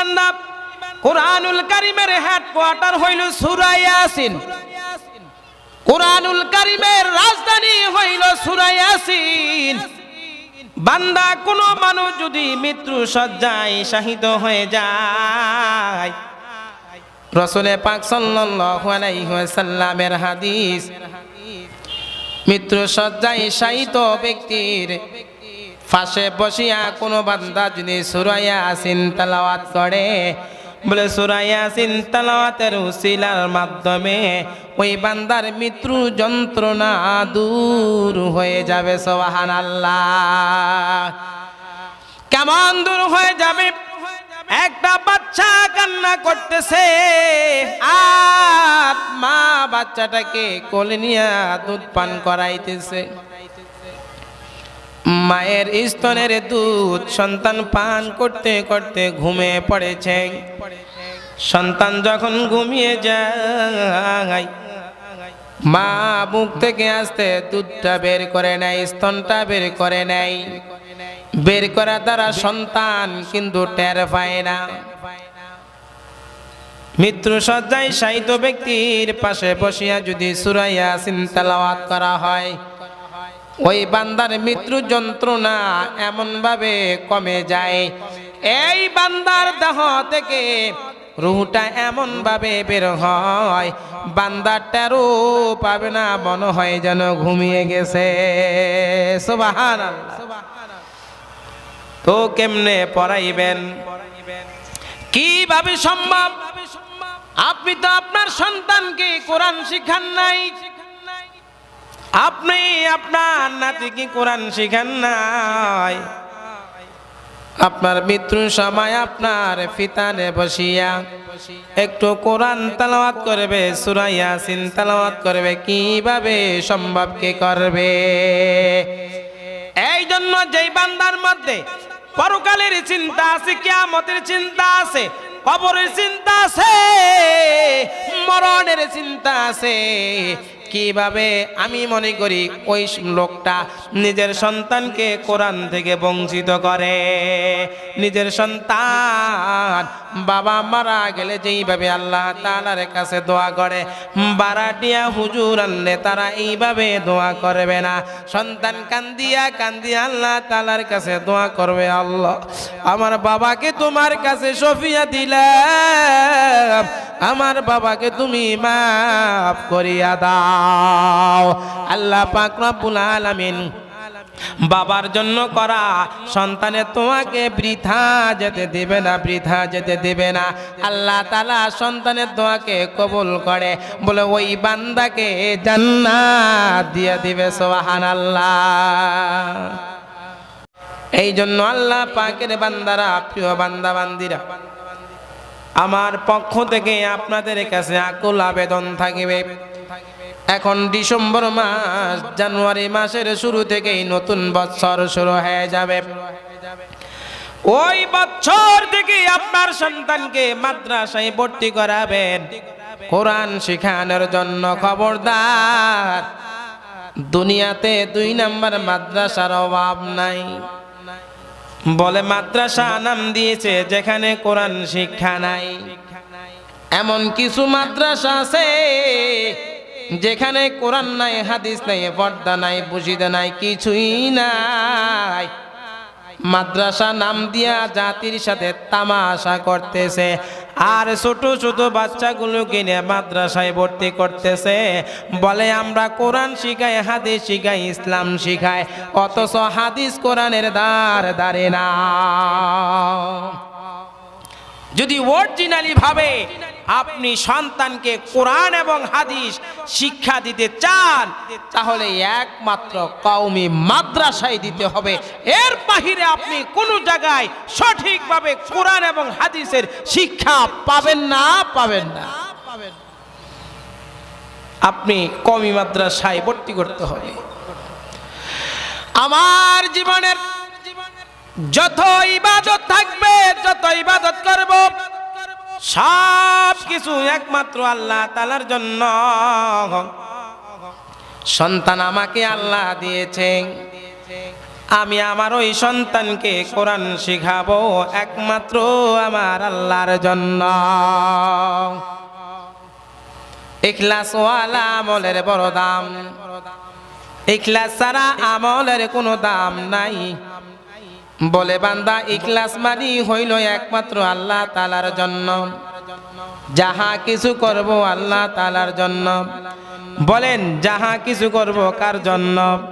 বান্দা কোরআনুল কারিমের হেডকোয়ার্টার হইল সূরা ইয়াসিন। কোরআনুল কারিমের রাজধানী হইল সূরা ইয়াসিন। বান্দা, কোনো মানুষ যদি মৃত্যু সজ্জায় শাহিত হয়ে যায় রসুলে পাক সাল্লাল্লাহু আলাইহি ওয়াসাল্লামের হাদিস, মৃত্যু সজ্জায় শাহিত ব্যক্তির ফাঁসে বসিয়া কোনো বান্দা যদি সুরাইয়া আসিন তালাওয়াত করে, বলে সুরাইয়া আসিন তালাওয়াতের উসিলার মাধ্যমে ওই বান্দার মৃত্যু যন্ত্রণা দূর হয়ে যাবে সোহান আল্লাহ কেমন দূর হয়ে যাবে? একটা বাচ্চা কান্না করতেছে, আর মা বাচ্চাটাকে কোলে নিয়ে দুধ পান করাইতেছে। মায়ের স্তনের দুধ সন্তান পান করতে করতে ঘুমিয়ে পড়েছে। সন্তান যখন ঘুমিয়ে যায়, মা মুখ থেকে আসতে দুধটা বের করে নেয়, স্তনটা বের করে নেয়। বের করা দ্বারা সন্তান কিন্তু টের পায় না। মৃত্যু সজ্জায় শায়িত ব্যক্তির পাশে বসিয়া যদি সুরাইয়া চিন্তালাওয়াত করা হয় ওই বান্দার মৃত্যু যন্ত্রণা এমনভাবে কমে যায়। এই বান্দার দেহ থেকে রুহটা এমন ভাবে বের হয় বান্দার টেরো পাবে না, মনে হয় যেন ঘুমিয়ে গেছে। তো কেমনে পড়াইবেন? কীভাবে সম্ভব? আপনি তো আপনার সন্তানকে কোরআন শিখান নাই। আপনি আপনার নাতিকে কোরআন শিখান নাই? আপনার মৃত্যুর সময় আপনার ফিতানে বসিয়া একটু কোরআন তালাওয়াত করবে সুরাইয়া সিন তালাওয়াত করবে, কীভাবে সম্ভব, কে করবে? এই জন্য যেই বান্দার মধ্যে পরকালের চিন্তা আছে, কিয়ামতের চিন্তা আছে, কবরের চিন্তা আছে, মরণের চিন্তা আছে কীভাবে আমি মনে করি ওই লোকটা নিজের সন্তানকে কোরআন থেকে বঞ্চিত করে? নিজের সন্তান বাবা মারা গেলে যেইভাবে আল্লাহ তালার কাছে দোয়া করে, বারাটিয়া হুজুর আনলে তারা এইভাবে দোয়া করবে না। সন্তান কান্দিয়া কান্দিয়া আল্লাহ তালার কাছে দোয়া করবে, আল্লাহ, আমার বাবাকে তোমার কাছে সফিয়া দিলাম। আমার বাবাকে তুমি মাফ করিয়া দাও। আল্লাহ পাক রব্বুল আলামিন বাবার জন্য করা সন্তানের তোমাকে বৃথা যেতে দেবে না, বৃথা যেতে দেবে না। আল্লাহ তালা সন্তানের দোয়াকে কবুল করে। বলে, ওই বান্দাকে জান্নাত দিয়ে দিবে সোহান আল্লাহ এই জন্য আল্লাহ পাকের বান্দারা, প্রিয় বান্দা বান্দিরা আমার পক্ষ থেকে আপনাদের কাছে আকুল আবেদন থাকবে। এখন ডিসেম্বর মাস, জানুয়ারি মাসের শুরু থেকেই নতুন বছর শুরু হয়ে যাবে। ওই বছর থেকে আপনার সন্তানকে মাদ্রাসায় ভর্তি করাবেন। কোরআন শেখানোর জন্য খবরদার। দুনিয়াতে দুই নাম্বার মাদ্রাসার অভাব নাই। বলে মাদ্রাসা নাম দিয়েছে যেখানে কোরআন শিক্ষা নাই। এমন কিছু মাদ্রাসা আছে যেখানে কোরআন নাই, হাদিস নাই, পর্দা নাই বুঝিদা নাই, কিছুই নাই। মাদ্রাসা নাম দিয়া জাতির সাথে তামাশা করতেছে। আর ছোট ছোট বাচ্চাগুলো কিনে মাদ্রাসায় ভর্তি করতেছে। বলে, আমরা কোরআন শিখাই, হাদিস শিখাই, ইসলাম শিখাই, অথচ হাদিস কোরআনের দ্বার দাঁড়ে না। যদি ভাবে আপনি সন্তানকে কোরআন এবং হাদিস শিক্ষা দিতে চান, তাহলে একমাত্র কওমি মাদ্রাসায় দিতে হবে। এর বাহিরে আপনি কোনো জায়গায় সঠিকভাবে কোরআন এবং হাদিসের শিক্ষা পাবেন না পাবেন না। আপনি কমি মাদ্রাসায় ভর্তি করতে হবে। আমার জীবনের যত ইবাদত থাকবে, যত ইবাদত করব সব কিছু একমাত্র আল্লাহ তালার জন্য। সন্তান আমাকে আল্লাহ দিয়েছে। আমি আমার ওই সন্তানকে কোরআন শিখাবো একমাত্র আমার আল্লাহর জন্য। ইখলাস ওয়ালা আমলের বড় দাম। ইখলাস ছাড়া আমলের কোনো দাম নাই। বলে, বান্দা, ইখলাস মানি হইল একমাত্র আল্লাহ তালার জন্য। যাহা কিছু করব আল্লাহ তালার জন্য। বলেন, যাহা কিছু করব কার জন্য?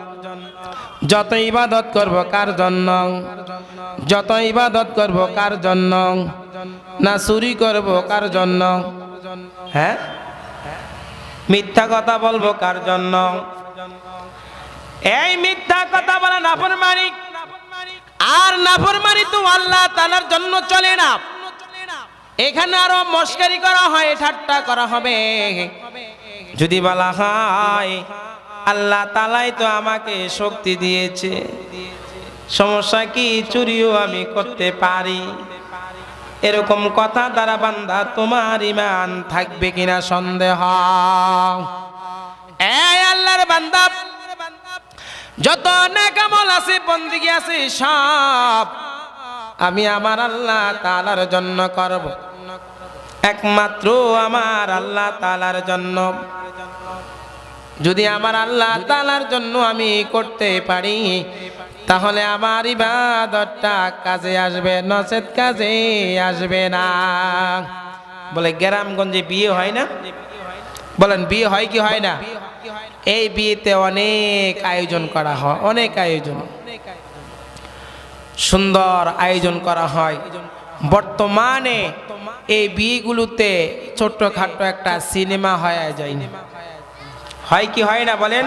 যত ইবাদত করব কার জন্য? যত ইবাদত করব কার জন্য? না, চুরি করব কার জন্য? হ্যাঁ? মিথ্যা কথা বলব কার জন্য? এই মিথ্যা কথা বলা নাফর মানিক আর নাফর মানি তো আল্লাহ তালার জন্য চলে না। এখানে আরও মস্কারি করা হয়, ঠাট্টা করা হবে। যদি বলা হয়, আল্লাহ তালাই তো আমাকে শক্তি দিয়েছে। সমস্যা কি? চুরিও আমি করতে পারি। এরকম কথা দ্বারা বান্দা তোমার ইমান থাকবে কিনা সন্দেহ। আল্লাহর বান্দা যত নেকামল আছে, বন্দিগি আছে, সব আমি আমার আল্লাহ তালার জন্য করব। একমাত্র আমার আল্লাহ তালার জন্য। যদি আমার আল্লাহ তালার জন্য আমি করতে পারি, তাহলে আমার ইবাদতটা কাজে আসবে নচেত কাজে আসবে না। বলে, গ্রামগঞ্জে বিয়ে হয় না? বলেন, বিয়ে হয় কি হয় না? এই বিয়েতে অনেক আয়োজন করা হয়, অনেক আয়োজন। সুন্দর আয়োজন করা হয়। বর্তমানে এই বিয়েগুলোতে ছোট্টখাট্ট একটা সিনেমা হয়ে যায়। হয় কি হয় না বলেন?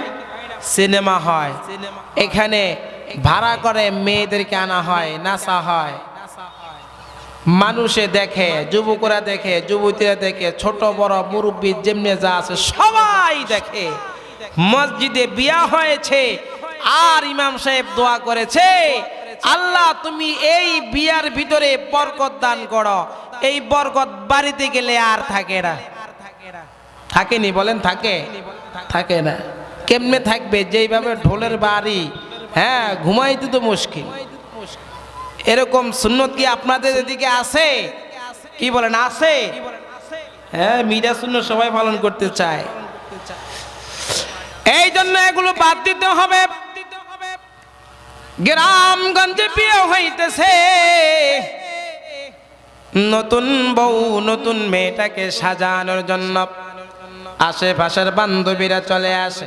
সিনেমা হয়। এখানে ভাড়া করে মেয়েদেরকে আনা হয়, নাচা হয়। মানুষে দেখে, যুবকরা দেখে, যুবতীরা দেখে, ছোট বড় মুরব্বী যেমনি যা আছে সবাই দেখে। মসজিদে বিয়া হয়েছে, আর ইমাম সাহেব দোয়া করেছে, আল্লাহ তুমি এই বিয়ার ভিতরে বরকত দান করো। এই বরকত বাড়িতে গেলে আর থাকে না। থাকেনি বলেন, থাকে? থাকে না। কেমনে থাকবে? যেইভাবে ঢোলের বাড়ি হ্যাঁ ঘুমাইতে তো মুশকিল। এরকম সুন্নত কি আপনাদের এদিকে আছে? কি বলেন, আছে? হ্যাঁ মিডিয়া শূন্য সবাই পালন করতে চায়। এগুলো বাদ দিতে হবে। গ্রামগঞ্জে বিয়ে হইতেছে। নতুন বউ, নতুন মেয়েটাকে সাজানোর জন্য আশেপাশের বান্ধবীরা চলে আসে।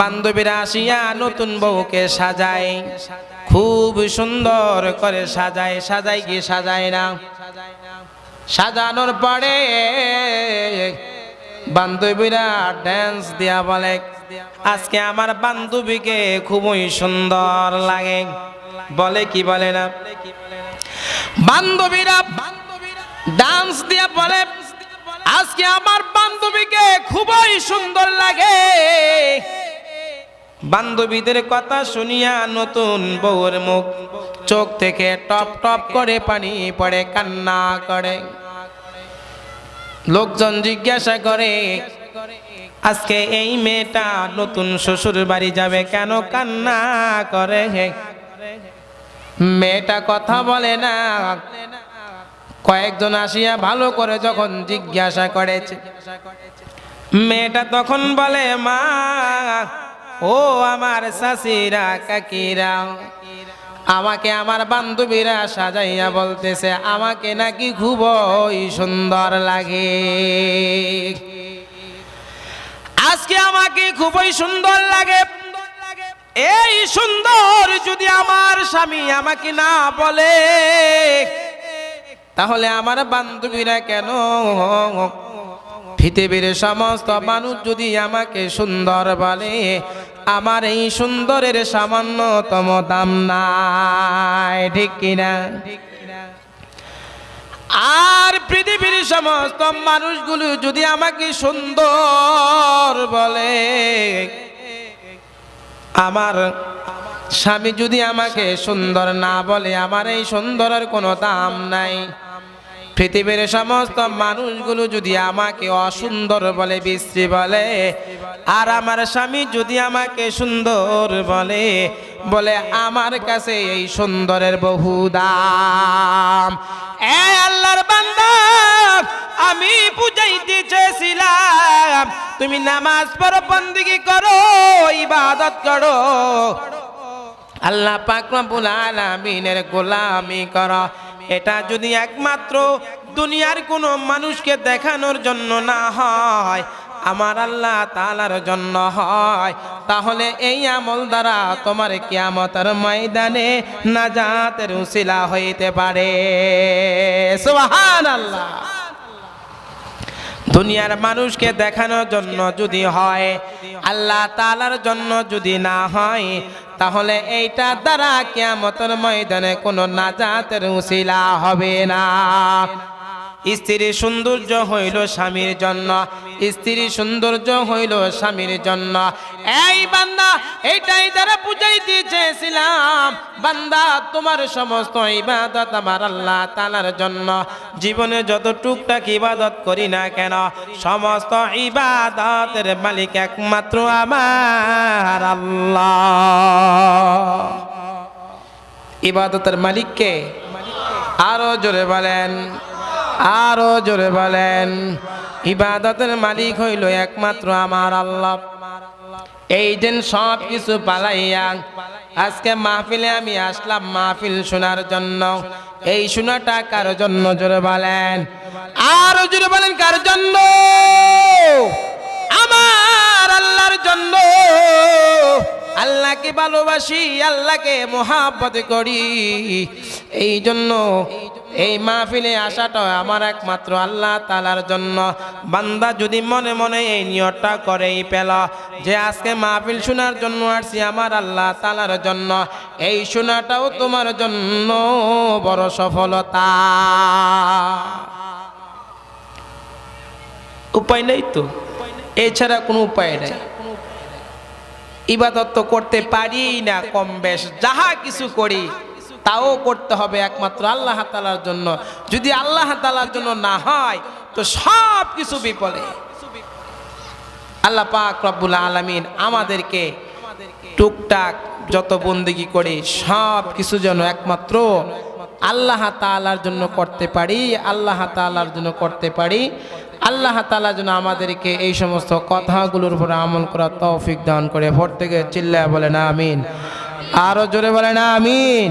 বান্ধবীরা আসিয়া নতুন বউকে সাজায়। খুব সুন্দর করে সাজায় সাজাই গিয়ে সাজায় না? সাজানোর পরে বান্ধবীরা ড্যান্স দিয়া বলে। আজকে আমার বান্ধবীকে খুবই সুন্দর লাগে। বলে কি বলে না? বান্ধবীরা ডান্স দিয়া বলে, আজকে আমার বান্ধবীকে খুবই সুন্দর লাগে। বান্ধবীদের কথা শুনিয়া নতুন বউর মুখ, চোখ থেকে টপ টপ করে পানি পড়ে, কান্না করে। লোকজন জিজ্ঞাসা করে, আজকে এই মেয়েটা নতুন শ্বশুর বাড়ি যাবে কেন? কান্না করে। মেয়েটা কথা বলে না। কয়েকজন আসিয়া ভালো করে যখন জিজ্ঞাসা করেছে, মেয়েটা তখন বলে, মা, ও আমার শাশিরা, কাকিরা আমাকে আমার বান্ধবীরা সাজাইয়া বলতেছে, আমাকে নাকি খুবই সুন্দর লাগে। আজকে আমাকে খুবই সুন্দর লাগে। এই সুন্দর যদি আমার স্বামী আমাকে না বলে, তাহলে আমার বান্ধবীরা কেন? পৃথিবীর সমস্ত মানুষ যদি আমাকে সুন্দর বলে আমার এই সুন্দরের সামান্যতম দাম নাই, ঠিক কিনা? আর পৃথিবীর সমস্ত মানুষগুলো যদি আমাকে সুন্দর বলে, আমার স্বামী যদি আমাকে সুন্দর না বলে, আমার এই সুন্দরের কোনো দাম নাই। পৃথিবীর সমস্ত মানুষগুলো যদি আমাকে অসুন্দর বলে, বিশ্রী বলে, আর আমার স্বামী যদি আমাকে সুন্দর বলে বলে আমার কাছে এই সুন্দরের বহু দাম। এ আল্লাহর বান্দা, আমি বুঝাইতে চেয়েছিলাম, তুমি নামাজ পড়ো, বন্দিগি করো, ইবাদত করো। আল্লাহ পাক রব্বুল আলামিনের গোলামি করা। এটা যদি একমাত্র দুনিয়ার কোনো মানুষকে দেখানোর জন্য না হয়, আমার আল্লাহ তালার জন্য হয়, তাহলে এই আমল দ্বারা তোমার কিয়ামতের ময়দানে নাজাতের উশিলা হইতে পারে। সুবহানাল্লাহ। দুনিয়ার মানুষকে দেখানোর জন্য যদি হয়, আল্লাহ তালার জন্য যদি না হয়, তাহলে এইটা দ্বারা কেয়ামতের ময়দানে কোনো নাজাতের উশিলা হবে না। স্ত্রীর সৌন্দর্য হইল স্বামীর জন্য, স্ত্রীর সৌন্দর্য হইল স্বামীর জন্য। এই বান্দা, এইটাই তারা বুঝাইতে চেয়েছিলাম বান্দা, তোমার সমস্ত ইবাদত আমার আল্লাহ তালার জন্য। জীবনে যত টুকটাক ইবাদত করি না কেন, সমস্ত ইবাদতের মালিক একমাত্র আমার আল্লাহ। ইবাদতের মালিককে আরও জোরে বলেন। আরও জোরে বলেন, ইবাদতের মালিক হইল একমাত্র আমার আল্লাহ। এই দিন সব কিছু পালাইয়া আজকে মাহফিলে আমি আসলাম মাহফিল শোনার জন্য। এই শোনাটা কার জন্য? জোরে বলেন। আরও জোরে বলেন, কার জন্য? আমার আল্লাহর জন্য। আল্লাহকে ভালোবাসি, আল্লাহকে মোহাব্বত করি। এই জন্য এই মাহফিলে আসাটা আমার একমাত্র আল্লাহ তালার জন্য। বান্দা যদি মনে মনে এই নিয়তটা করেই পেল যে আজকে মাহফিল শোনার জন্য আসছি আমার আল্লাহ তালার জন্য, এই শোনাটাও তোমার জন্য বড় সফলতা। উপায় নেই তো? এছাড়া কোনো উপায় নেই। ইবাদত করতে পারি না কম বেশ, যাহা কিছু করি তাও করতে হবে একমাত্র আল্লাহ তালার জন্য। যদি আল্লাহ তালার জন্য না হয়, তো সব কিছু বিপদে। আল্লাহ পাক রব্বুল আলমিন আমাদেরকে টুকটাক যত বন্দিগি করে সব কিছু যেন একমাত্র আল্লাহ তালার জন্য করতে পারি, আল্লাহ তালার জন্য করতে পারি। আল্লাহ তালা যেন আমাদেরকে এই সমস্ত কথাগুলোর উপরে আমল করার তৌফিক দান করে। ভোর থেকে চিল্লায় বলে না আমিন। আরও জোরে বলে না আমিন।